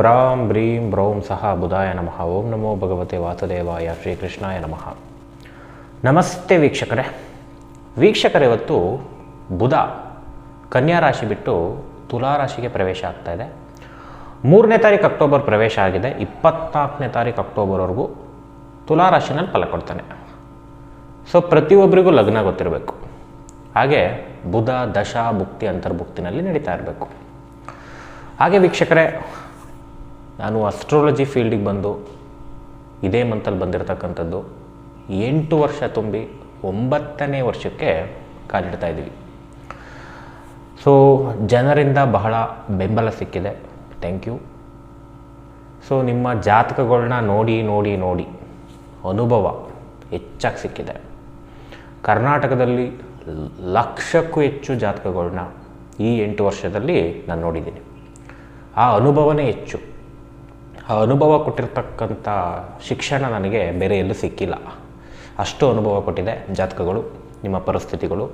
ಬ್ರಾಂ ಬ್ರೀಂ ಬ್ರೌಂ ಸಹ ಬುಧಾಯ ನಮಃ ಓಂ ನಮೋ ಭಗವತೆ ವಾಸುದೇವಾಯ ಶ್ರೀಕೃಷ್ಣಾಯ ನಮಃ ನಮಸ್ತೆ ವೀಕ್ಷಕರೇ ವೀಕ್ಷಕರೇ ಇವತ್ತು ಬುಧ ಕನ್ಯಾ ರಾಶಿ ಬಿಟ್ಟು ತುಲಾ ರಾಶಿಗೆ ಪ್ರವೇಶ ಆಗ್ತಾ ಇದೆ. ಮೂರನೇ ತಾರೀಕು ಅಕ್ಟೋಬರ್ ಪ್ರವೇಶ ಆಗಿದೆ. ಇಪ್ಪತ್ನಾಲ್ಕನೇ ತಾರೀಕು ಅಕ್ಟೋಬರ್ವರೆಗೂ ತುಲಾ ರಾಶಿನಲ್ಲಿ ಫಲ ಕೊಡ್ತಾನೆ. ಸೊ ಪ್ರತಿಯೊಬ್ಬರಿಗೂ ಲಗ್ನ ಗೊತ್ತಿರಬೇಕು. ಹಾಗೆ ಬುಧ, ದಶಾ, ಭುಕ್ತಿ ಅಂತರ್ಭುಕ್ತಿನಲ್ಲಿ ನಡೀತಾ ಇರಬೇಕು. ಹಾಗೆ ವೀಕ್ಷಕರೇ ನಾನು ಅಸ್ಟ್ರಾಲಜಿ ಫೀಲ್ಡಿಗೆ ಬಂದು ಇದೇ ಮಂತಲ್ಲಿ ಬಂದಿರತಕ್ಕಂಥದ್ದು ಎಂಟು ವರ್ಷ ತುಂಬಿ ಒಂಬತ್ತನೇ ವರ್ಷಕ್ಕೆ ಕಾಲಿಡ್ತಾ ಇದ್ದೀವಿ. ಸೊ ಜನರಿಂದ ಬಹಳ ಬೆಂಬಲ ಸಿಕ್ಕಿದೆ. ಥ್ಯಾಂಕ್ ಯು ಸೊ ನಿಮ್ಮ ಜಾತಕಗಳನ್ನ ನೋಡಿ ನೋಡಿ ನೋಡಿ ಅನುಭವ ಹೆಚ್ಚಾಗಿ ಸಿಕ್ಕಿದೆ. ಕರ್ನಾಟಕದಲ್ಲಿ ಲಕ್ಷಕ್ಕೂ ಹೆಚ್ಚು ಜಾತಕಗಳನ್ನ ಈ ಎಂಟು ವರ್ಷದಲ್ಲಿ ನಾನು ನೋಡಿದ್ದೀನಿ. ಆ ಅನುಭವನೇ ಹೆಚ್ಚು. ಅನುಭವ ಕೊಟ್ಟಿರ್ತಕ್ಕಂಥ ಶಿಕ್ಷಣ ನನಗೆ ಬೇರೆ ಎಲ್ಲೂ ಸಿಕ್ಕಿಲ್ಲ. ಅಷ್ಟು ಅನುಭವ ಕೊಟ್ಟಿದೆ ಜಾತಕಗಳು, ನಿಮ್ಮ ಪರಿಸ್ಥಿತಿಗಳು.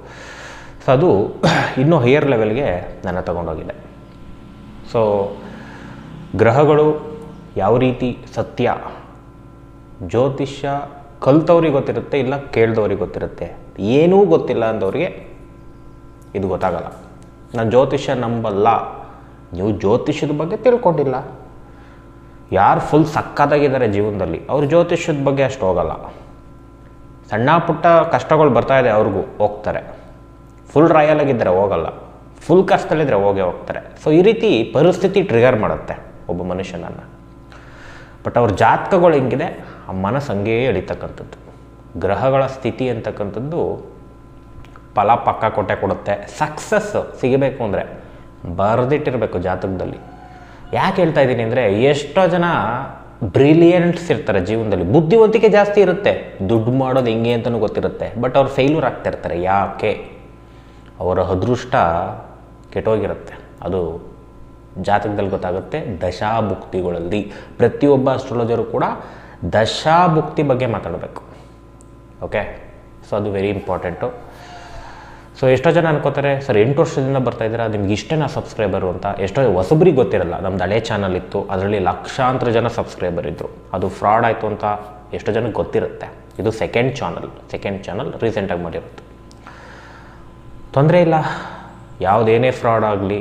ಸೊ ಅದು ಇನ್ನೂ ಹೈಯರ್ ಲೆವೆಲ್ಗೆ ನನ್ನ ತಗೊಂಡೋಗಿದೆ. ಸೊ ಗ್ರಹಗಳು ಯಾವ ರೀತಿ ಸತ್ಯ, ಜ್ಯೋತಿಷ್ಯ ಕಲ್ತವ್ರಿಗೆ ಗೊತ್ತಿರುತ್ತೆ ಇಲ್ಲ ಕೇಳ್ದವ್ರಿಗೆ ಗೊತ್ತಿರುತ್ತೆ? ಏನೂ ಗೊತ್ತಿಲ್ಲ ಅಂದವ್ರಿಗೆ ಇದು ಗೊತ್ತಾಗಲ್ಲ. ನಾನು ಜ್ಯೋತಿಷ್ಯ ನಂಬಲ್ಲ. ನೀವು ಜ್ಯೋತಿಷ್ಯದ ಬಗ್ಗೆ ತಿಳ್ಕೊಂಡಿಲ್ಲ. ಯಾರು ಫುಲ್ ಸಕ್ಕತ್ತಾಗಿದ್ದಾರೆ ಜೀವನದಲ್ಲಿ. ಅವ್ರ ಜ್ಯೋತಿಷ್ಯದ ಬಗ್ಗೆ ಅಷ್ಟು ಹೋಗಲ್ಲ. ಸಣ್ಣ ಪುಟ್ಟ ಕಷ್ಟಗಳು ಬರ್ತಾ ಇದೆ ಅವ್ರಿಗೂ, ಹೋಗ್ತಾರೆ. ಫುಲ್ ರಾಯಲ್ ಆಗಿದ್ದರೆ ಹೋಗಲ್ಲ. ಫುಲ್ ಕಷ್ಟದಲ್ಲಿದ್ದರೆ ಹೋಗೇ ಹೋಗ್ತಾರೆ. ಸೊ ಈ ರೀತಿ ಪರಿಸ್ಥಿತಿ ಟ್ರಿಗರ್ ಮಾಡುತ್ತೆ ಒಬ್ಬ ಮನುಷ್ಯನನ್ನು. ಬಟ್ ಅವ್ರ ಜಾತಕಗಳು ಹೆಂಗಿದೆ? ಆ ಮನಸ್ಸು ಹಂಗೇ ಎಳಿತಕ್ಕಂಥದ್ದು. ಗ್ರಹಗಳ ಸ್ಥಿತಿ ಅಂತಕ್ಕಂಥದ್ದು ಫಲ ಪಕ್ಕ ಕೊಟ್ಟೆ ಕೊಡುತ್ತೆ. ಸಕ್ಸಸ್ ಸಿಗಬೇಕು ಅಂದರೆ ಬರೆದಿಟ್ಟಿರಬೇಕು ಜಾತಕದಲ್ಲಿ. ಯಾಕೆ ಹೇಳ್ತಾ ಇದ್ದೀನಿ ಅಂದರೆ ಎಷ್ಟೋ ಜನ ಬ್ರಿಲಿಯಂಟ್ಸ್ ಇರ್ತಾರೆ ಜೀವನದಲ್ಲಿ. ಬುದ್ಧಿವಂತಿಕೆ ಜಾಸ್ತಿ ಇರುತ್ತೆ. ದುಡ್ಡು ಮಾಡೋದು ಹೆಂಗೆ ಅಂತಲೂ ಗೊತ್ತಿರುತ್ತೆ. ಬಟ್ ಅವ್ರು ಫೇಲ್ಯೂರ್ ಆಗ್ತಿರ್ತಾರೆ ಯಾಕೆ? ಅವರ ಅದೃಷ್ಟ ಕೆಟ್ಟೋಗಿರುತ್ತೆ. ಅದು ಜಾತಕದಲ್ಲಿ ಗೊತ್ತಾಗುತ್ತೆ ದಶಾಭುಕ್ತಿಗಳಲ್ಲಿ. ಪ್ರತಿಯೊಬ್ಬ ಅಸ್ಟ್ರಾಲಜರು ಕೂಡ ದಶಾಭುಕ್ತಿ ಬಗ್ಗೆ ಮಾತಾಡಬೇಕು. ಓಕೆ ಸೊ ಅದು ವೆರಿ ಇಂಪಾರ್ಟೆಂಟು ಸೊ ಎಷ್ಟೋ ಜನ ಅನ್ಕೋತಾರೆ, ಸರ್, ಎಂಟು ವರ್ಷದಿಂದ ಬರ್ತಾ ಇದ್ದೀರಾ? ನಿಮ್ಗೆ ಇಷ್ಟೇನಾ ಸಬ್ಸ್ಕ್ರೈಬರು ಅಂತ. ಎಷ್ಟೋ ಹೊಸಬ್ರಿಗೆ ಗೊತ್ತಿರಲ್ಲ, ನಮ್ದು ಹಳೆ ಚಾನಲ್ ಇತ್ತು, ಅದರಲ್ಲಿ ಲಕ್ಷಾಂತರ ಜನ ಸಬ್ಸ್ಕ್ರೈಬರ್ ಇದ್ದರು ಅದು ಫ್ರಾಡ್ ಆಯಿತು ಅಂತ ಎಷ್ಟೋ ಜನಕ್ಕೆ ಗೊತ್ತಿರುತ್ತೆ. ಇದು ಸೆಕೆಂಡ್ ಚಾನಲ್ ಸೆಕೆಂಡ್ ಚಾನಲ್ ರೀಸೆಂಟಾಗಿ ಮಾಡಿರುತ್ತೆ ತೊಂದರೆ ಇಲ್ಲ. ಯಾವುದೇನೇ ಫ್ರಾಡ್ ಆಗಲಿ,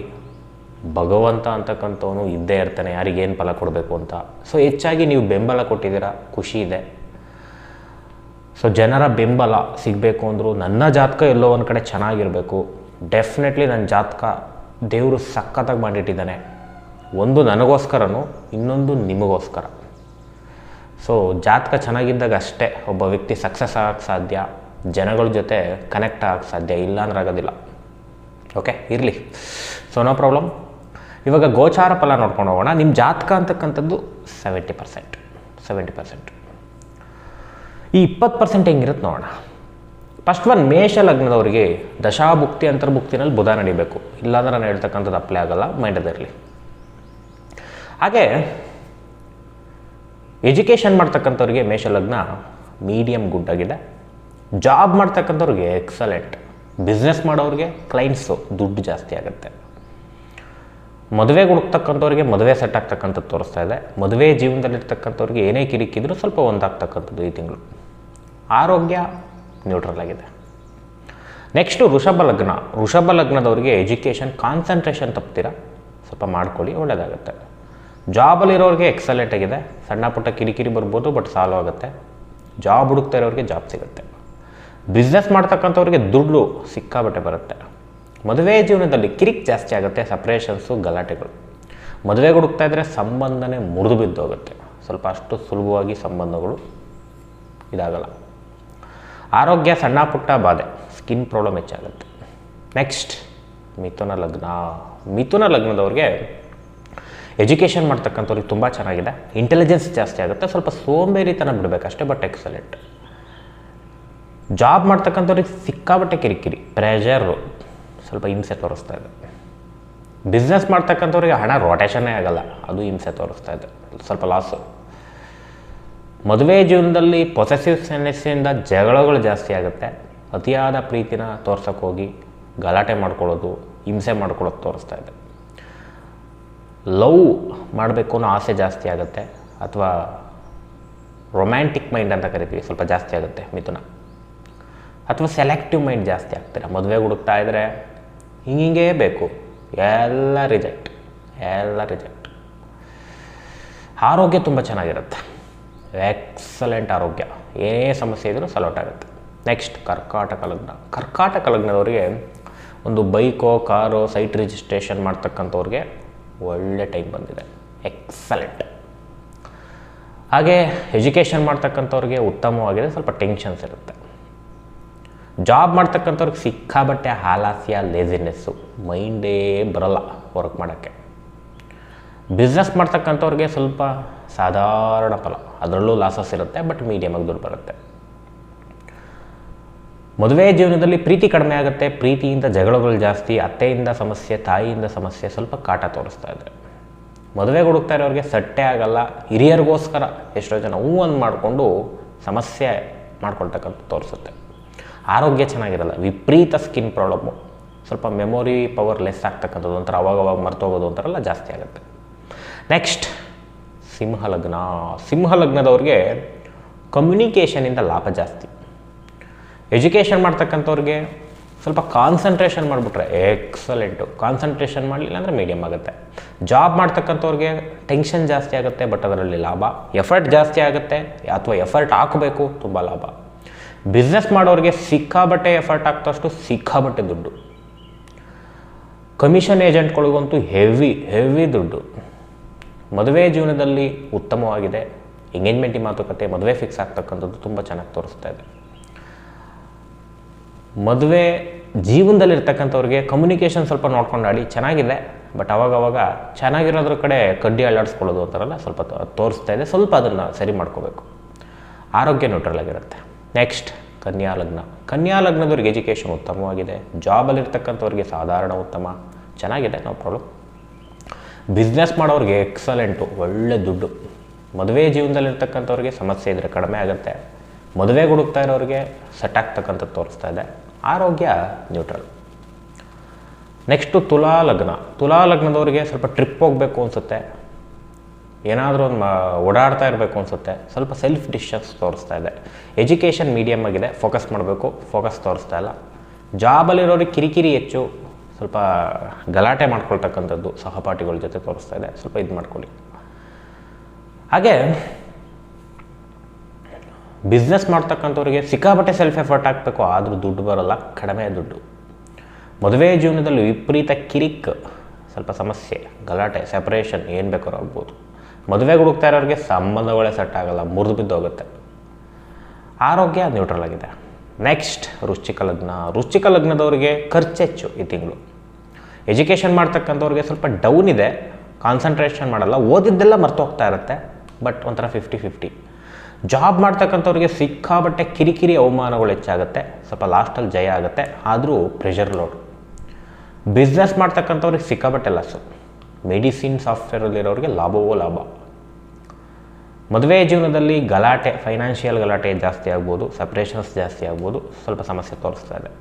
ಭಗವಂತ ಅಂತಕ್ಕಂಥವನು ಇದ್ದೇ ಇರ್ತಾನೆ, ಯಾರಿಗೇನು ಫಲ ಕೊಡಬೇಕು ಅಂತ. ಸೊ ಹೆಚ್ಚಾಗಿ ನೀವು ಬೆಂಬಲ ಕೊಟ್ಟಿದ್ದೀರಾ, ಖುಷಿ ಇದೆ. ಸೊ ಜನರ ಬೆಂಬಲ ಸಿಗಬೇಕು ಅಂದರು ನನ್ನ ಜಾತಕ ಎಲ್ಲೋ ಒಂದು ಕಡೆ ಚೆನ್ನಾಗಿರಬೇಕು. ಡೆಫಿನೆಟ್ಲಿ ನನ್ನ ಜಾತಕ ದೇವರು ಸಖತ್ತಾಗಿ ಮಾಡಿಟ್ಟಿದ್ದಾನೆ. ಒಂದು ನನಗೋಸ್ಕರನು ಇನ್ನೊಂದು ನಿಮಗೋಸ್ಕರ. ಸೊ ಜಾತಕ ಚೆನ್ನಾಗಿದ್ದಾಗ ಅಷ್ಟೇ ಒಬ್ಬ ವ್ಯಕ್ತಿ ಸಕ್ಸಸ್ ಆಗೋಕ್ಕೆ ಸಾಧ್ಯ, ಜನಗಳ ಜೊತೆ ಕನೆಕ್ಟ್ ಆಗೋಕ್ಕೆ ಸಾಧ್ಯ, ಇಲ್ಲ ಅಂದ್ರೆ ಆಗೋದಿಲ್ಲ. ಓಕೆ ಇರಲಿ. ಸೊ ನೋ ಪ್ರಾಬ್ಲಮ್ ಇವಾಗ ಗೋಚಾರ ಫಲ ನೋಡ್ಕೊಂಡು ಹೋಗೋಣ. ನಿಮ್ಮ ಜಾತಕ ಅಂತಕ್ಕಂಥದ್ದು ಸೆವೆಂಟಿ ಪರ್ಸೆಂಟ್ ಸೆವೆಂಟಿ ಪರ್ಸೆಂಟ್ ಈ ಇಪ್ಪತ್ತು ಪರ್ಸೆಂಟ್ ಹೆಂಗಿರುತ್ತೆ ನೋಡೋಣ. ಫಸ್ಟ್ ಒನ್ ಮೇಷ ಲಗ್ನದವರಿಗೆ ದಶಾಭುಕ್ತಿ, ಅಂತರ್ಭುಕ್ತಿನಲ್ಲಿ ಬುಧ ನಡಿಬೇಕು. ಇಲ್ಲಾಂದ್ರೆ ನಾನು ಹೇಳ್ತಕ್ಕಂಥದ್ದು ಅಪ್ಲೈ ಆಗಲ್ಲ ಮೈಂಡದಿರಲಿ ಹಾಗೆ ಎಜುಕೇಷನ್ ಮಾಡ್ತಕ್ಕಂಥವ್ರಿಗೆ ಮೇಷ ಲಗ್ನ ಮೀಡಿಯಮ್ ಗುಡ್ ಆಗಿದೆ ಜಾಬ್ ಮಾಡ್ತಕ್ಕಂಥವ್ರಿಗೆ ಎಕ್ಸಲೆಂಟ್ ಬಿಸ್ನೆಸ್ ಮಾಡೋರಿಗೆ ಕ್ಲೈಂಟ್ಸು ದುಡ್ಡು ಜಾಸ್ತಿ ಆಗುತ್ತೆ. ಮದುವೆಗೆ ಹುಡುಕ್ತಕ್ಕಂಥವ್ರಿಗೆ ಮದುವೆ ಸೆಟ್ ಆಗ್ತಕ್ಕಂಥದ್ದು ತೋರಿಸ್ತಾ ಇದೆ. ಮದುವೆ ಜೀವನದಲ್ಲಿರ್ತಕ್ಕಂಥವ್ರಿಗೆ ಏನೇ ಕಿರಿಕಿದ್ರು ಸ್ವಲ್ಪ ಒಂದಾಗ್ತಕ್ಕಂಥದ್ದು ಈ ತಿಂಗಳು. ಆರೋಗ್ಯ ನ್ಯೂಟ್ರಲ್ ಆಗಿದೆ. ನೆಕ್ಸ್ಟು ವೃಷಭ ಲಗ್ನ. ವೃಷಭ ಲಗ್ನದವರಿಗೆ ಎಜುಕೇಷನ್ ಕಾನ್ಸಂಟ್ರೇಷನ್ ತಪ್ತೀರ? ಸ್ವಲ್ಪ ಮಾಡ್ಕೊಳ್ಳಿ ಒಳ್ಳೆಯದಾಗುತ್ತೆ ಜಾಬಲ್ಲಿರೋರಿಗೆ ಎಕ್ಸಲೆಂಟ್ ಆಗಿದೆ. ಸಣ್ಣ ಪುಟ್ಟ ಕಿರಿಕಿರಿ ಬರ್ಬೋದು ಬಟ್ ಸಾಲ್ವ್ ಆಗುತ್ತೆ. ಜಾಬ್ ಹುಡುಕ್ತಾ ಇರೋರಿಗೆ ಜಾಬ್ ಸಿಗುತ್ತೆ. ಬಿಸ್ನೆಸ್ ಮಾಡ್ತಕ್ಕಂಥವ್ರಿಗೆ ದುಡ್ಡು ಸಿಕ್ಕಾಬಟ್ಟೆ ಬರುತ್ತೆ. ಮದುವೆ ಜೀವನದಲ್ಲಿ ಕಿರಿಕ್ ಜಾಸ್ತಿ ಆಗುತ್ತೆ ಸಪ್ರೇಷನ್ಸು ಗಲಾಟೆಗಳು. ಮದುವೆಗೆ ಹುಡುಕ್ತಾ ಇದ್ದರೆ ಸಂಬಂಧನೇ ಮುರಿದು ಬಿದ್ದೋಗುತ್ತೆ. ಸ್ವಲ್ಪ ಅಷ್ಟು ಸುಲಭವಾಗಿ ಸಂಬಂಧಗಳು ಇದಾಗಲ್ಲ. ಆರೋಗ್ಯ ಸಣ್ಣ ಪುಟ್ಟ ಬಾಧೆ ಸ್ಕಿನ್ ಪ್ರಾಬ್ಲಮ್ ಹೆಚ್ಚಾಗುತ್ತೆ. ನೆಕ್ಸ್ಟ್ ಮಿಥುನ ಲಗ್ನ. ಮಿಥುನ ಲಗ್ನದವ್ರಿಗೆ ಎಜುಕೇಷನ್ ಮಾಡ್ತಕ್ಕಂಥವ್ರಿಗೆ ತುಂಬ ಚೆನ್ನಾಗಿದೆ. ಇಂಟೆಲಿಜೆನ್ಸ್ ಜಾಸ್ತಿ ಆಗುತ್ತೆ. ಸ್ವಲ್ಪ ಸೋಂಬೇರಿತನ ಬಿಡಬೇಕಷ್ಟೇ ಬಟ್ ಎಕ್ಸಲೆಂಟ್ ಜಾಬ್ ಮಾಡ್ತಕ್ಕಂಥವ್ರಿಗೆ ಸಿಕ್ಕಾಬಟ್ಟೆ ಕಿರಿಕಿರಿ ಪ್ರೆಷರು ಸ್ವಲ್ಪ ಹಿಂಸೆ ತೋರಿಸ್ತಾ ಇದೆ. ಬಿಸ್ನೆಸ್ ಮಾಡ್ತಕ್ಕಂಥವ್ರಿಗೆ ಹಣ ರೊಟೇಷನ್ನೇ ಆಗಲ್ಲ, ಅದು ಹಿಂಸೆ ತೋರಿಸ್ತಾ ಇದೆ. ಸ್ವಲ್ಪ ಲಾಸು ಮದುವೆ ಜೀವನದಲ್ಲಿ ಪೊಸೆಸಿವ್ ಸೆನ್ನೆಸ್ಸಿಂದ ಜಗಳಗಳು ಜಾಸ್ತಿ ಆಗುತ್ತೆ. ಅತಿಯಾದ ಪ್ರೀತಿನ ತೋರ್ಸೋಕೆ ಹೋಗಿ ಗಲಾಟೆ ಮಾಡ್ಕೊಳ್ಳೋದು, ಹಿಂಸೆ ಮಾಡ್ಕೊಳ್ಳೋದು ತೋರಿಸ್ತಾ ಇದೆ. ಲವ್ ಮಾಡಬೇಕು ಅನ್ನೋ ಆಸೆ ಜಾಸ್ತಿ ಆಗುತ್ತೆ. ಅಥವಾ ರೊಮ್ಯಾಂಟಿಕ್ ಮೈಂಡ್ ಅಂತ ಕರಿತೀವಿ, ಸ್ವಲ್ಪ ಜಾಸ್ತಿ ಆಗುತ್ತೆ ಮಿಥುನ. ಅಥವಾ ಸೆಲೆಕ್ಟಿವ್ ಮೈಂಡ್ ಜಾಸ್ತಿ ಆಗ್ತೀರ. ಮದುವೆ ಹುಡುಕ್ತಾ ಇದ್ದರೆ ಹಿಂಗಿಂಗೇ ಬೇಕು. ಎಲ್ಲ ರಿಜೆಕ್ಟ್ ಎಲ್ಲ ರಿಜೆಕ್ಟ್ ಆರೋಗ್ಯ ತುಂಬ ಚೆನ್ನಾಗಿರುತ್ತೆ. ಎಕ್ಸಲೆಂಟ್ ಆರೋಗ್ಯ. ಏನೇ ಸಮಸ್ಯೆ ಇದ್ರೂ ಸಲೋಟ್ ಆಗುತ್ತೆ ನೆಕ್ಸ್ಟ್ ಕರ್ಕಾಟಕ ಲಗ್ನ. ಕರ್ಕಾಟಕ ಲಗ್ನದವರಿಗೆ ಒಂದು ಬೈಕೋ, ಕಾರೋ ಸೈಟ್ ರಿಜಿಸ್ಟ್ರೇಷನ್ ಮಾಡ್ತಕ್ಕಂಥವ್ರಿಗೆ ಒಳ್ಳೆ ಟೈಮ್ ಬಂದಿದೆ. ಎಕ್ಸಲೆಂಟ್ ಹಾಗೆ ಎಜುಕೇಷನ್ ಮಾಡ್ತಕ್ಕಂಥವ್ರಿಗೆ ಉತ್ತಮವಾಗಿದೆ. ಸ್ವಲ್ಪ ಟೆನ್ಷನ್ಸ್ ಇರುತ್ತೆ. ಜಾಬ್ ಮಾಡ್ತಕ್ಕಂಥವ್ರಿಗೆ ಸಿಕ್ಕಾಬಟ್ಟೆ ಹಾಲಾಸ್ಯ ಲೇಸಿನೆಸ್ಸು ಮೈಂಡೇ ಬರಲ್ಲ ವರ್ಕ್ ಮಾಡೋಕ್ಕೆ. ಬಿಸ್ನೆಸ್ ಮಾಡ್ತಕ್ಕಂಥವ್ರಿಗೆ ಸ್ವಲ್ಪ ಸಾಧಾರಣ ಫಲ. ಅದರಲ್ಲೂ ಲಾಸಸ್ ಇರುತ್ತೆ ಬಟ್ ಮೀಡಿಯಮಾಗಿ ದುಡ್ಡು ಬರುತ್ತೆ. ಮದುವೆ ಜೀವನದಲ್ಲಿ ಪ್ರೀತಿ ಕಡಿಮೆ ಆಗುತ್ತೆ. ಪ್ರೀತಿಯಿಂದ ಜಗಳಗಳು ಜಾಸ್ತಿ, ಅತ್ತೆಯಿಂದ ಸಮಸ್ಯೆ, ತಾಯಿಯಿಂದ ಸಮಸ್ಯೆ ಸ್ವಲ್ಪ ಕಾಟ ತೋರಿಸ್ತಾ ಇದೆ. ಮದುವೆಗೆ ಹುಡುಕ್ತಾ ಇರೋರಿಗೆ ಸಟ್ಟೆ ಆಗಲ್ಲ. ಹಿರಿಯರಿಗೋಸ್ಕರ ಎಷ್ಟೋ ಜನ ಹೂ ಒಂದು ಮಾಡಿಕೊಂಡು ಸಮಸ್ಯೆ ಮಾಡ್ಕೊಳ್ತಕ್ಕಂಥ ತೋರಿಸುತ್ತೆ. ಆರೋಗ್ಯ ಚೆನ್ನಾಗಿರಲ್ಲ. ವಿಪರೀತ ಸ್ಕಿನ್ ಪ್ರಾಬ್ಲಮ್ಮು ಸ್ವಲ್ಪ ಮೆಮೊರಿ ಪವರ್ ಲೆಸ್ ಆಗ್ತಕ್ಕಂಥದ್ದು ಒಂಥರ ಅವಾಗವಾಗ ಮರ್ತೋಗೋದು ಒಂಥರಲ್ಲ ಜಾಸ್ತಿ ಆಗುತ್ತೆ. ನೆಕ್ಸ್ಟ್ ಸಿಂಹ ಲಗ್ನ ಸಿಂಹ ಲಗ್ನದವ್ರಿಗೆ ಕಮ್ಯುನಿಕೇಷನಿಂದ ಲಾಭ ಜಾಸ್ತಿ. ಎಜುಕೇಷನ್ ಮಾಡ್ತಕ್ಕಂಥವ್ರಿಗೆ ಸ್ವಲ್ಪ ಕಾನ್ಸಂಟ್ರೇಷನ್ ಮಾಡಿಬಿಟ್ರೆ ಎಕ್ಸಲೆಂಟು ಕಾನ್ಸಂಟ್ರೇಷನ್ ಮಾಡಲಿಲ್ಲ ಅಂದರೆ ಮೀಡಿಯಮ್ ಆಗುತ್ತೆ. ಜಾಬ್ ಮಾಡ್ತಕ್ಕಂಥವ್ರಿಗೆ ಟೆನ್ಷನ್ ಜಾಸ್ತಿ ಆಗುತ್ತೆ ಬಟ್ ಅದರಲ್ಲಿ ಲಾಭ. ಎಫರ್ಟ್ ಜಾಸ್ತಿ ಆಗುತ್ತೆ, ಅಥವಾ ಎಫರ್ಟ್ ಹಾಕಬೇಕು, ತುಂಬ ಲಾಭ. ಬಿಸ್ನೆಸ್ ಮಾಡೋರಿಗೆ ಸಿಕ್ಕಾಬಟ್ಟೆ ಎಫರ್ಟ್ ಹಾಕ್ತಷ್ಟು ಸಿಕ್ಕಾಬಟ್ಟೆ ದುಡ್ಡು. ಕಮಿಷನ್ ಏಜೆಂಟ್ಗಳಿಗಂತೂ ಹೆವಿ ಹೆವಿ ದುಡ್ಡು. ಮದುವೆ ಜೀವನದಲ್ಲಿ ಉತ್ತಮವಾಗಿದೆ. ಎಂಗೇಜ್ಮೆಂಟಿ ಮಾತುಕತೆ ಮದುವೆ ಫಿಕ್ಸ್ ಆಗ್ತಕ್ಕಂಥದ್ದು ತುಂಬ ಚೆನ್ನಾಗಿ ತೋರಿಸ್ತಾ ಇದೆ. ಮದುವೆ ಜೀವನದಲ್ಲಿರ್ತಕ್ಕಂಥವ್ರಿಗೆ ಕಮ್ಯುನಿಕೇಷನ್ ಸ್ವಲ್ಪ ನೋಡ್ಕೊಂಡು ಆಡಿ ಚೆನ್ನಾಗಿದೆ. ಬಟ್ ಅವಾಗವಾಗ ಚೆನ್ನಾಗಿರೋದ್ರ ಕಡೆ ಕಡ್ಡಿ ಅಳ್ಳಾಡಿಸ್ಕೊಳ್ಳೋದು ಅಂತಾರಲ್ಲ, ಸ್ವಲ್ಪ ತೋರಿಸ್ತಾ ಇದೆ. ಸ್ವಲ್ಪ ಅದನ್ನು ಸರಿ ಮಾಡ್ಕೋಬೇಕು. ಆರೋಗ್ಯ ನ್ಯೂಟ್ರಲ್ ಆಗಿರುತ್ತೆ. ನೆಕ್ಸ್ಟ್ ಕನ್ಯಾ ಲಗ್ನ. ಕನ್ಯಾ ಲಗ್ನದವ್ರಿಗೆ ಎಜುಕೇಷನ್ ಉತ್ತಮವಾಗಿದೆ. ಜಾಬಲ್ಲಿರ್ತಕ್ಕಂಥವ್ರಿಗೆ ಸಾಧಾರಣ ಉತ್ತಮ. ಚೆನ್ನಾಗಿದೆ ನೋ ಪ್ರಾಬ್ಲಮ್ ಬಿಸ್ನೆಸ್ ಮಾಡೋರಿಗೆ ಎಕ್ಸಲೆಂಟು, ಒಳ್ಳೆ ದುಡ್ಡು. ಮದುವೆ ಜೀವನದಲ್ಲಿರ್ತಕ್ಕಂಥವ್ರಿಗೆ ಸಮಸ್ಯೆ ಇದ್ದರೆ ಕಡಿಮೆ ಆಗುತ್ತೆ. ಮದುವೆಗೆ ಹುಡುಕ್ತಾ ಇರೋರಿಗೆ ಸೆಟ್ ತೋರಿಸ್ತಾ ಇದೆ. ಆರೋಗ್ಯ ನ್ಯೂಟ್ರಲ್ ನೆಕ್ಸ್ಟು ತುಲಾ ಲಗ್ನ. ತುಲಾ ಲಗ್ನದವ್ರಿಗೆ ಸ್ವಲ್ಪ ಟ್ರಿಪ್ ಹೋಗಬೇಕು ಅನಿಸುತ್ತೆ. ಏನಾದರೂ ಒಂದು ಓಡಾಡ್ತಾ ಇರಬೇಕು ಅನಿಸುತ್ತೆ. ಸ್ವಲ್ಪ ಸೆಲ್ಫ್ ಡಿಶಸ್ ತೋರಿಸ್ತಾ ಇದೆ. ಎಜುಕೇಷನ್ ಮೀಡಿಯಮ್ ಆಗಿದೆ. ಫೋಕಸ್ ಮಾಡಬೇಕು. ಫೋಕಸ್ ತೋರಿಸ್ತಾ ಇಲ್ಲ. ಜಾಬಲ್ಲಿರೋರಿಗೆ ಕಿರಿಕಿರಿ ಹೆಚ್ಚು. ಸ್ವಲ್ಪ ಗಲಾಟೆ ಮಾಡ್ಕೊಳ್ತಕ್ಕಂಥದ್ದು ಸಹಪಾಠಿಗಳ ಜೊತೆ ತೋರಿಸ್ತಾ ಇದೆ. ಸ್ವಲ್ಪ ಇದು ಮಾಡ್ಕೊಳ್ಳಿ. ಹಾಗೆ ಬಿಸ್ನೆಸ್ ಮಾಡ್ತಕ್ಕಂಥವ್ರಿಗೆ ಸಿಕ್ಕಾಪಟ್ಟೆ ಸೆಲ್ಫ್ ಎಫರ್ಟ್ ಹಾಕಬೇಕು ಆದರೂ ದುಡ್ಡು ಬರೋಲ್ಲ, ಕಡಿಮೆ ದುಡ್ಡು. ಮದುವೆ ಜೀವನದಲ್ಲಿ ವಿಪರೀತ ಕಿರಿಕ್, ಸ್ವಲ್ಪ ಸಮಸ್ಯೆ, ಗಲಾಟೆ ಸೆಪರೇಷನ್ ಏನು ಬೇಕಾದ್ರೂ ಆಗ್ಬೋದು. ಮದುವೆಗೆ ಹುಡುಕ್ತಾ ಇರೋರಿಗೆ ಸಂಬಂಧಗಳೇ ಸೆಟ್ ಆಗೋಲ್ಲ, ಮುರಿದು ಬಿದ್ದೋಗುತ್ತೆ. ಆರೋಗ್ಯ ನ್ಯೂಟ್ರಲ್ ಆಗಿದೆ. ನೆಕ್ಸ್ಟ್ ರುಚಿಕ ಲಗ್ನ. ರುಚಿಕ ಲಗ್ನದವ್ರಿಗೆ ಖರ್ಚು ಹೆಚ್ಚು ಈ ತಿಂಗಳು. ಎಜುಕೇಷನ್ ಮಾಡ್ತಕ್ಕಂಥವ್ರಿಗೆ ಸ್ವಲ್ಪ ಡೌನ್ ಇದೆ. ಕಾನ್ಸಂಟ್ರೇಷನ್ ಮಾಡಲ್ಲ. ಓದಿದ್ದೆಲ್ಲ ಮರ್ತು ಹೋಗ್ತಾ ಇರುತ್ತೆ. ಬಟ್ ಒಂಥರ ಫಿಫ್ಟಿ ಫಿಫ್ಟಿ ಜಾಬ್ ಮಾಡ್ತಕ್ಕಂಥವ್ರಿಗೆ ಸಿಕ್ಕಾಬಟ್ಟೆ ಕಿರಿಕಿರಿ ಅವಮಾನಗಳು ಹೆಚ್ಚಾಗುತ್ತೆ. ಸ್ವಲ್ಪ ಲಾಸ್ಟಲ್ಲಿ ಜಯ ಆಗುತ್ತೆ. ಆದರೂ ಪ್ರೆಷರ್ ಲೋಡ್ ಬಿಸ್ನೆಸ್ ಮಾಡ್ತಕ್ಕಂಥವ್ರಿಗೆ ಸಿಕ್ಕಾಬಟ್ಟೆ ಲಾಸು ಮೆಡಿಸಿನ್ ಸಾಫ್ಟ್ವೇರಲ್ಲಿರೋರಿಗೆ ಲಾಭವೋ ಲಾಭ. ಮದುವೆ ಜೀವನದಲ್ಲಿ ಗಲಾಟೆ ಫೈನಾನ್ಷಿಯಲ್ ಗಲಾಟೆ ಜಾಸ್ತಿ ಆಗ್ಬೋದು ಸಪ್ರೇಷನ್ಸ್ ಜಾಸ್ತಿ ಆಗ್ಬೋದು, ಸ್ವಲ್ಪ ಸಮಸ್ಯೆ ತೋರಿಸ್ತಾ ಇದೆ.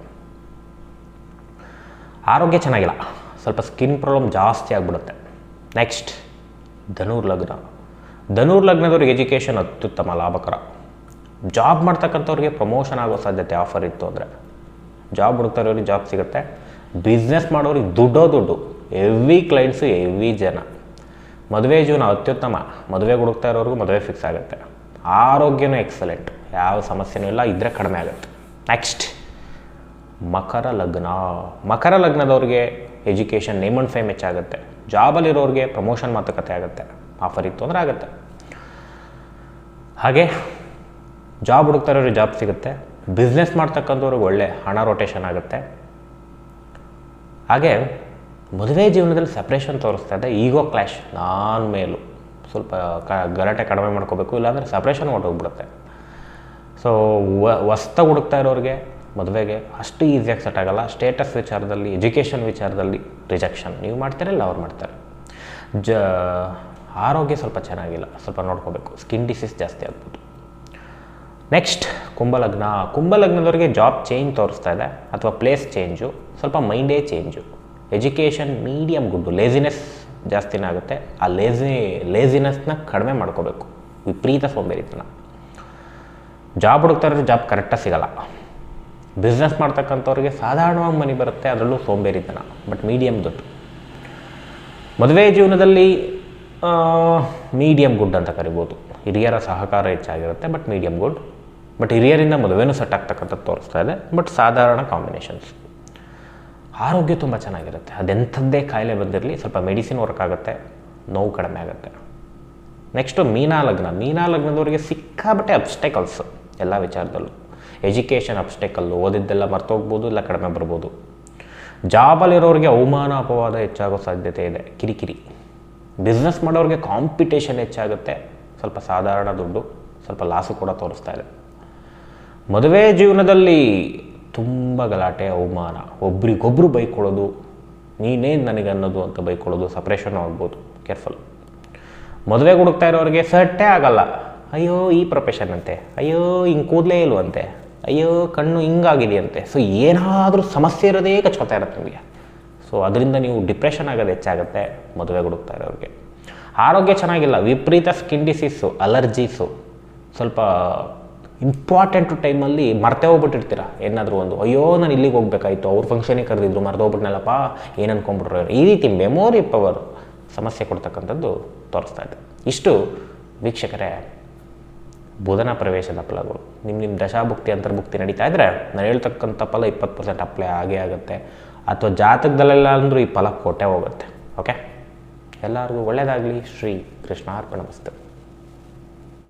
ಆರೋಗ್ಯ ಚೆನ್ನಾಗಿಲ್ಲ, ಸ್ವಲ್ಪ ಸ್ಕಿನ್ ಪ್ರಾಬ್ಲಮ್ ಜಾಸ್ತಿ ಆಗಿಬಿಡುತ್ತೆ. ನೆಕ್ಸ್ಟ್ ಧನುರ್ ಲಗ್ನ. ಧನುರ್ ಲಗ್ನದವ್ರಿಗೆ ಎಜುಕೇಷನ್ ಅತ್ಯುತ್ತಮ, ಲಾಭಕರ. ಜಾಬ್ ಮಾಡ್ತಕ್ಕಂಥವ್ರಿಗೆ ಪ್ರಮೋಷನ್ ಆಗೋ ಸಾಧ್ಯತೆ ಆಫರ್ ಇತ್ತು ಅಂದರೆ. ಜಾಬ್ ಹುಡುಕ್ತಾ ಇರೋರಿಗೆ ಜಾಬ್ ಸಿಗುತ್ತೆ. ಬಿಸ್ನೆಸ್ ಮಾಡೋರಿಗೆ ದುಡ್ಡೋ ದುಡ್ಡು. ಎವ್ರಿ ಕ್ಲೈಂಟ್ಸು ಎವ್ರಿ ಜನ. ಮದುವೆ ಜೀವನ ಅತ್ಯುತ್ತಮ. ಮದುವೆ ಹುಡುಕ್ತಾ ಇರೋರಿಗೂ ಮದುವೆ ಫಿಕ್ಸ್ ಆಗುತ್ತೆ. ಆರೋಗ್ಯನೂ ಎಕ್ಸಲೆಂಟ್ ಯಾವ ಸಮಸ್ಯೆನೂ ಇಲ್ಲ ಇದ್ದರೆ ಕಡಿಮೆ ಆಗುತ್ತೆ. ನೆಕ್ಸ್ಟ್ ಮಕರ ಲಗ್ನ. ಮಕರ ಲಗ್ನದವ್ರಿಗೆ ಎಜುಕೇಷನ್ ನೇಮ್ ಅಂಡ್ ಫೇಮ್ ಹೆಚ್ಚಾಗುತ್ತೆ. ಜಾಬಲ್ಲಿರೋರಿಗೆ ಪ್ರಮೋಷನ್ ಮಾತುಕತೆ ಆಗುತ್ತೆ. ಆಫರ್ ಇತ್ತು ಅಂದರೆ ಆಗುತ್ತೆ. ಹಾಗೆ ಜಾಬ್ ಹುಡುಕ್ತಾ ಇರೋರಿಗೆ ಜಾಬ್ ಸಿಗುತ್ತೆ. ಬಿಸ್ನೆಸ್ ಮಾಡ್ತಕ್ಕಂಥವ್ರಿಗೆ ಒಳ್ಳೆ ಹಣ ರೊಟೇಷನ್ ಆಗುತ್ತೆ. ಹಾಗೆ ಮದುವೆ ಜೀವನದಲ್ಲಿ ಸಪ್ರೇಷನ್ ತೋರಿಸ್ತಾ ಇದೆ. ಈಗೋ ಕ್ಲಾಶ್ ನಾನು ಮೇಲು. ಸ್ವಲ್ಪ ಕ, ಗಲಾಟೆ ಕಡಿಮೆ ಮಾಡ್ಕೋಬೇಕು. ಇಲ್ಲಾಂದರೆ ಸಪ್ರೇಷನ್ ಹೊರಟೋಗ್ಬಿಡುತ್ತೆ. ಸೊ ಹೊಸ್ತಾಗಿ ಹುಡುಕ್ತಾ ಇರೋರಿಗೆ ಮದುವೆಗೆ ಅಷ್ಟು ಈಸಿಯಾಗಿ ಸೆಟ್ ಆಗಲ್ಲ. ಸ್ಟೇಟಸ್ ವಿಚಾರದಲ್ಲಿ ಎಜುಕೇಷನ್ ವಿಚಾರದಲ್ಲಿ ರಿಜೆಕ್ಷನ್ ನೀವು ಮಾಡ್ತೀರಲ್ಲ ಅವ್ರು ಮಾಡ್ತಾರೆ? ಜ, ಆರೋಗ್ಯ ಸ್ವಲ್ಪ ಚೆನ್ನಾಗಿಲ್ಲ. ಸ್ವಲ್ಪ ನೋಡ್ಕೋಬೇಕು. ಸ್ಕಿನ್ ಡಿಸೀಸ್ ಜಾಸ್ತಿ ಆಗ್ಬೋದು. ನೆಕ್ಸ್ಟ್ ಕುಂಭಲಗ್ನ. ಕುಂಭಲಗ್ನದವ್ರಿಗೆ ಜಾಬ್ ಚೇಂಜ್ ತೋರಿಸ್ತಾ ಇದೆ. ಅಥವಾ ಪ್ಲೇಸ್ ಚೇಂಜು ಸ್ವಲ್ಪ ಮೈಂಡೇ change education medium good laziness ಜಾಸ್ತಿನೇ ಆಗುತ್ತೆ. ಆ ಲೇಸಿ ಲೇಸಿನೆಸ್ನ ಕಡಿಮೆ ಮಾಡ್ಕೋಬೇಕು. ವಿಪರೀತ ಸೋಂಬೇರಿತನ ಜಾಬ್ ಹುಡುಕ್ತಾ ಇರೋರು ಜಾಬ್ ಕರೆಕ್ಟಾಗಿ ಸಿಗಲ್ಲ. ಬಿಸ್ನೆಸ್ ಮಾಡ್ತಕ್ಕಂಥವ್ರಿಗೆ ಸಾಧಾರಣವಾಗಿ ಮನೆ ಬರುತ್ತೆ, ಅದರಲ್ಲೂ ಸೋಂಬೇರಿತನ ಬಟ್ ಮೀಡಿಯಮ್ ದುಡ್ಡು. ಮದುವೆ ಜೀವನದಲ್ಲಿ ಮೀಡಿಯಮ್ ಗುಡ್ ಅಂತ ಕರಿಬೋದು. ಹಿರಿಯರ ಸಹಕಾರ ಹೆಚ್ಚಾಗಿರುತ್ತೆ ಬಟ್ ಮೀಡಿಯಮ್ ಗುಡ್. ಬಟ್ ಹಿರಿಯರಿಂದ ಮದುವೆನೂ ಸೆಟ್ ಆಗ್ತಕ್ಕಂಥದ್ದು ತೋರಿಸ್ತಾ ಇದೆ ಬಟ್ ಸಾಧಾರಣ ಕಾಂಬಿನೇಷನ್ಸ್ ಆರೋಗ್ಯ ತುಂಬ ಚೆನ್ನಾಗಿರುತ್ತೆ. ಅದೆಂಥದ್ದೇ ಕಾಯಿಲೆ ಬಂದಿರಲಿ ಸ್ವಲ್ಪ ಮೆಡಿಸಿನ್ ವರ್ಕ್ ಆಗುತ್ತೆ, ನೋವು ಕಡಿಮೆ ಆಗುತ್ತೆ. ನೆಕ್ಸ್ಟು ಮೀನಾ ಲಗ್ನ. ಮೀನಾ ಲಗ್ನದವರಿಗೆ ಸಿಕ್ಕಾಬಟ್ಟೆ ಅಬ್ಸ್ಟೆಕಲ್ಸ್ ಎಲ್ಲ ವಿಚಾರದಲ್ಲೂ. ಎಜುಕೇಷನ್ ಅಬ್ಸ್ಟೆಕಲ್ಲು ಓದಿದ್ದೆಲ್ಲ ಮರ್ತೋಗ್ಬೋದು, ಇಲ್ಲ ಕಡಿಮೆ ಬರ್ಬೋದು. ಜಾಬಲ್ಲಿರೋರಿಗೆ ಅವಮಾನ, ಅಪವಾದ ಹೆಚ್ಚಾಗೋ ಸಾಧ್ಯತೆ ಇದೆ. ಕಿರಿಕಿರಿ. ಬಿಸ್ನೆಸ್ ಮಾಡೋರಿಗೆ ಕಾಂಪಿಟೇಷನ್ ಹೆಚ್ಚಾಗುತ್ತೆ. ಸ್ವಲ್ಪ ಸಾಧಾರಣ ದುಡ್ಡು, ಸ್ವಲ್ಪ ಲಾಸು ಕೂಡ ತೋರಿಸ್ತಾ ಇದೆ. ಮದುವೆ ಜೀವನದಲ್ಲಿ ತುಂಬ ಗಲಾಟೆ, ಅವಮಾನ. ಒಬ್ರಿಗೊಬ್ರು ಬೈಕೊಳ್ಳೋದು ನೀನೇನು ನನಗೆ ಅನ್ನೋದು ಅಂತ ಬೈಕೊಳ್ಳೋದು ಸಪ್ರೇಷನ್ ಆಗ್ಬೋದು. ಕೇರ್ಫುಲ್. ಮದುವೆಗೆ ಹುಡುಕ್ತಾ ಇರೋರಿಗೆ ಸಟ್ಟೇ ಆಗಲ್ಲ. ಅಯ್ಯೋ, ಈ ಪ್ರೊಫೆಷನ್ ಅಂತೆ. ಅಯ್ಯೋ, ಹಿಂಗೆ ಕೂದಲೇ ಇಲ್ವಂತೆ. ಅಯ್ಯೋ, ಕಣ್ಣು ಹಿಂಗಾಗಿದೆಯಂತೆ. ಸೊ ಏನಾದರೂ ಸಮಸ್ಯೆ ಇರೋದೇ ಕಚ್ಕೊತಾ ಇರುತ್ತೆ ನಿಮಗೆ. ಸೊ ಅದರಿಂದ ನೀವು ಡಿಪ್ರೆಷನ್ ಆಗೋದು ಹೆಚ್ಚಾಗುತ್ತೆ ಮದುವೆ ಹುಡುಕ್ತಾ ಇರೋರಿಗೆ. ಆರೋಗ್ಯ ಚೆನ್ನಾಗಿಲ್ಲ. ವಿಪರೀತ ಸ್ಕಿನ್ ಡಿಸೀಸು ಅಲರ್ಜೀಸು ಸ್ವಲ್ಪ ಇಂಪಾರ್ಟೆಂಟು ಟೈಮಲ್ಲಿ ಮರ್ತೇ ಹೋಗ್ಬಿಟ್ಟಿರ್ತೀರ? ಏನಾದರೂ ಒಂದು, ಅಯ್ಯೋ, ನಾನು ಇಲ್ಲಿಗೆ ಹೋಗ್ಬೇಕಾಯ್ತು, ಅವ್ರ ಫಂಕ್ಷನಿಗೆ ಕರೆದಿದ್ರು ಮರ್ತೋಗ್ಬಿಟ್ನಲ್ಲಪ್ಪ ಏನು ಅನ್ಕೊಂಡ್ಬಿಟ್ರು? ಈ ರೀತಿ ಮೆಮೊರಿ ಪವರ್ ಸಮಸ್ಯೆ ಕೊಡ್ತಕ್ಕಂಥದ್ದು ತೋರಿಸ್ತಾ ಇದೆ. ಇಷ್ಟು ವೀಕ್ಷಕರೇ, ಬುಧನ ಪ್ರವೇಶದ ಫಲಗಳು. ನಿಮ್ಮ ನಿಮ್ಮ ದಶಾಭುಕ್ತಿ, ಅಂತರ್ಭುಕ್ತಿ ನಡೀತಾ ಇದ್ದರೆ ನಾನು ಹೇಳ್ತಕ್ಕಂಥ ಫಲ ಇಪ್ಪತ್ತು ಪರ್ಸೆಂಟ್ ಅಪ್ಲೈ ಆಗೇ ಆಗುತ್ತೆ. ಅಥವಾ ಜಾತಕದಲ್ಲೆಲ್ಲ ಅಂದರೂ ಈ ಫಲ ಕೊಟ್ಟೆ ಹೋಗುತ್ತೆ. ಓಕೆ ಎಲ್ಲರಿಗೂ ಒಳ್ಳೆಯದಾಗಲಿ ಶ್ರೀ ಕೃಷ್ಣ ಅರ್ಪಣ